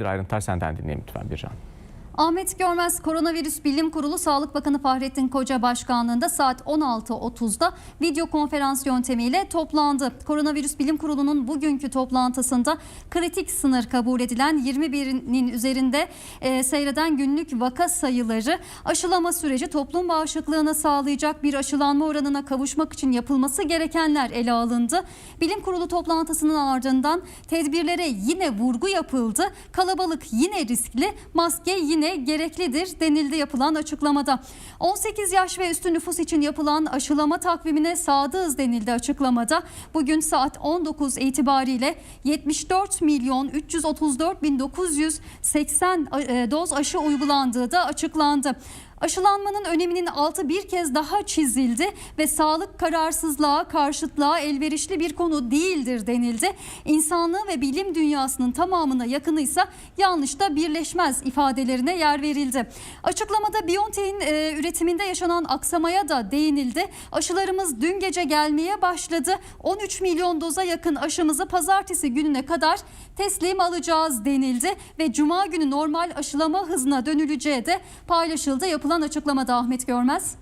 Bir ayrıntılar senden dinleyelim lütfen Bircan. Ahmet Görmez Koronavirüs Bilim Kurulu Sağlık Bakanı Fahrettin Koca başkanlığında saat 16.30'da video konferans yöntemiyle toplandı. Koronavirüs Bilim Kurulu'nun bugünkü toplantısında kritik sınır kabul edilen 21'inin üzerinde e, seyreden günlük vaka sayıları aşılama süreci toplum bağışıklığına sağlayacak bir aşılanma oranına kavuşmak için yapılması gerekenler ele alındı. Bilim Kurulu toplantısının ardından tedbirlere yine vurgu yapıldı. Kalabalık yine riskli, maske yine gereklidir denildi yapılan açıklamada. 18 yaş ve üstü nüfus için yapılan aşılama takvimine sadığız denildi açıklamada. Bugün saat 19 itibariyle 74 milyon 334 bin 980 e, doz aşı uygulandığı da açıklandı. Aşılanmanın öneminin altı bir kez daha çizildi ve sağlık kararsızlığa, karşıtlığa elverişli bir konu değildir denildi. İnsanlığı ve bilim dünyasının tamamına yakınıysa yanlışta birleşmez ifadelerine yer verildi. Açıklamada BioNTech'in e, üretiminde yaşanan aksamaya da değinildi. Aşılarımız dün gece gelmeye başladı. 13 milyon doza yakın aşımızı pazartesi gününe kadar teslim alacağız denildi ve cuma günü normal aşılama hızına dönüleceği de paylaşıldı. Yapılan açıklamada Ahmet Görmez.